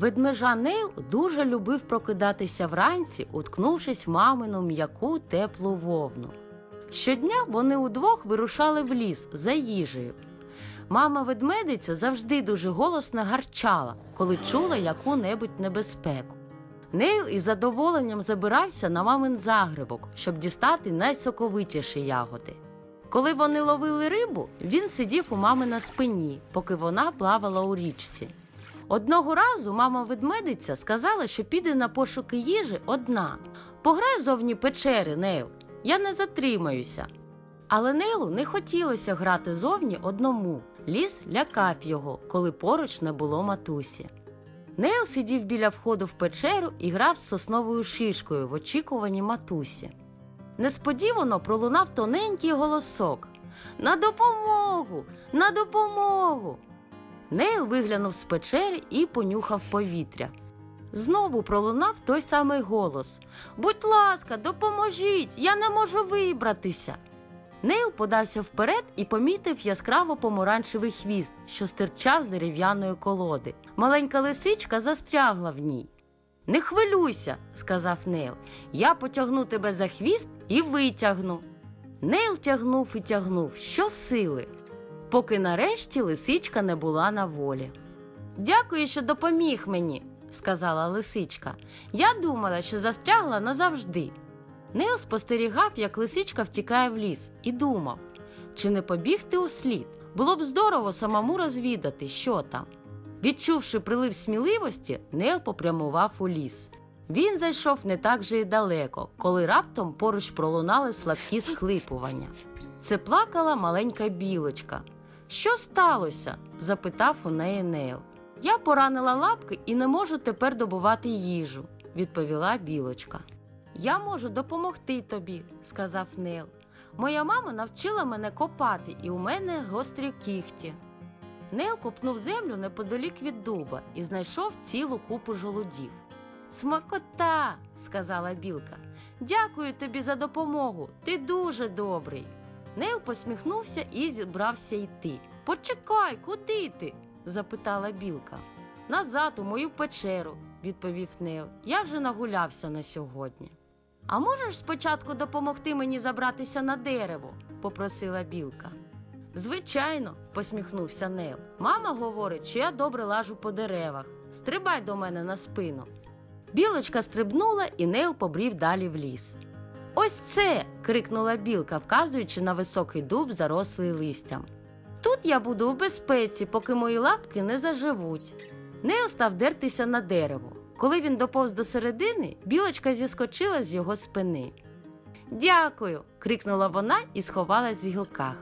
Ведмежа Нейл дуже любив прокидатися вранці, уткнувшись в мамину м'яку теплу вовну. Щодня вони удвох вирушали в ліс за їжею. Мама ведмедиця завжди дуже голосно гарчала, коли чула яку-небудь небезпеку. Нейл із задоволенням забирався на мамин загребок, щоб дістати найсоковитіші ягоди. Коли вони ловили рибу, він сидів у мами на спині, поки вона плавала у річці. Одного разу мама ведмедиця сказала, що піде на пошуки їжі одна. Пограй зовні печери, Нейл, я не затримаюся. Але Нейлу не хотілося грати зовні одному. Ліс лякав його, коли поруч не було матусі. Нейл сидів біля входу в печеру і грав з сосновою шишкою в очікуванні матусі. Несподівано пролунав тоненький голосок На допомогу! На допомогу! Нейл виглянув з печери і понюхав повітря. Знову пролунав той самий голос Будь ласка, допоможіть, я не можу вибратися. Нейл подався вперед і помітив яскраво помаранчевий хвіст, що стирчав з дерев'яної колоди. Маленька лисичка застрягла в ній. Не хвилюйся, сказав Нейл. Я потягну тебе за хвіст і витягну. Нейл тягнув і тягнув щосили, поки нарешті лисичка не була на волі. Дякую, що допоміг мені, сказала лисичка. Я думала, що застрягла назавжди. Нейл спостерігав, як лисичка втікає в ліс, і думав, чи не побігти у слід. Було б здорово самому розвідати, що там. Відчувши прилив сміливості, Нейл попрямував у ліс. Він зайшов не так же й далеко, коли раптом поруч пролунали слабкі схлипування. Це плакала маленька білочка. Що сталося? запитав у неї Нейл. Я поранила лапки і не можу тепер добувати їжу, відповіла білочка. Я можу допомогти тобі, сказав Нейл. Моя мама навчила мене копати, і у мене гострі кігті. Нейл копнув землю неподалік від дуба і знайшов цілу купу жолудів. Смакота, сказала білка. Дякую тобі за допомогу. Ти дуже добрий. Нейл посміхнувся і зібрався йти. Почекай, куди ти? запитала білка. Назад у мою печеру, відповів Нейл. Я вже нагулявся на сьогодні. А можеш спочатку допомогти мені забратися на дерево? попросила білка. Звичайно, посміхнувся Нейл. Мама говорить, що я добре лажу по деревах. Стрибай до мене на спину. Білочка стрибнула, і Нейл побрів далі в ліс. Ось це. крикнула білка, вказуючи на високий дуб, зарослий листям. Тут я буду у безпеці, поки мої лапки не заживуть. Нейл став дертися на дерево. Коли він доповз до середини, білочка зіскочила з його спини. Дякую. крикнула вона і сховалась в гілках.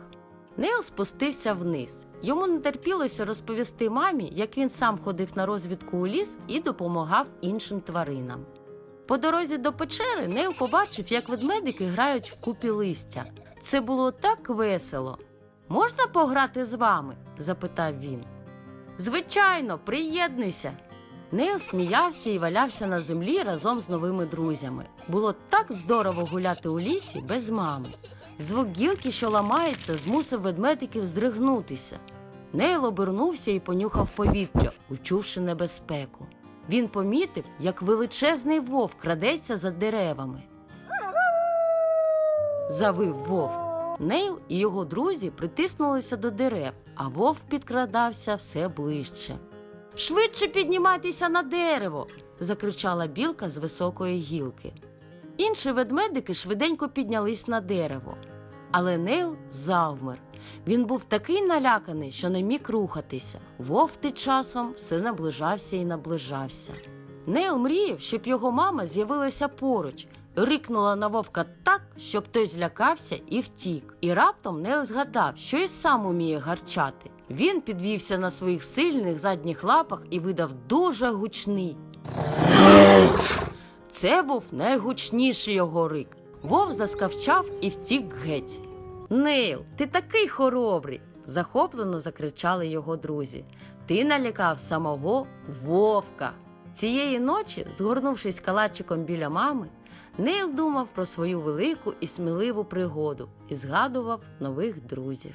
Нейл спустився вниз. Йому не терпілося розповісти мамі, як він сам ходив на розвідку у ліс і допомагав іншим тваринам. По дорозі до печери Нейл побачив, як ведмедики грають в купі листя. Це було так весело. Можна пограти з вами? запитав він. Звичайно, приєднуйся. Нейл сміявся і валявся на землі разом з новими друзями. Було так здорово гуляти у лісі без мами. Звук гілки, що ламається, змусив ведмедиків здригнутися. Нейл обернувся і понюхав повітря, учувши небезпеку. Він помітив, як величезний вовк крадеться за деревами. Завив вовк. Нейл і його друзі притиснулися до дерев, а вовк підкрадався все ближче. Швидше піднімайтеся на дерево. закричала білка з високої гілки. Інші ведмедики швиденько піднялись на дерево. Але Нейл завмер. Він був такий наляканий, що не міг рухатися. Вовк тим часом все наближався і наближався. Нейл мріяв, щоб його мама з'явилася поруч, рикнула на вовка так, щоб той злякався і втік. І раптом Нейл згадав, що і сам уміє гарчати. Він підвівся на своїх сильних задніх лапах і видав дуже гучний. Це був найгучніший його рик. Вовк заскавчав і втік геть. Нейл, ти такий хоробрий. захоплено закричали його друзі. Ти налякав самого вовка. Цієї ночі, згорнувшись калачиком біля мами, Нейл думав про свою велику і сміливу пригоду і згадував нових друзів.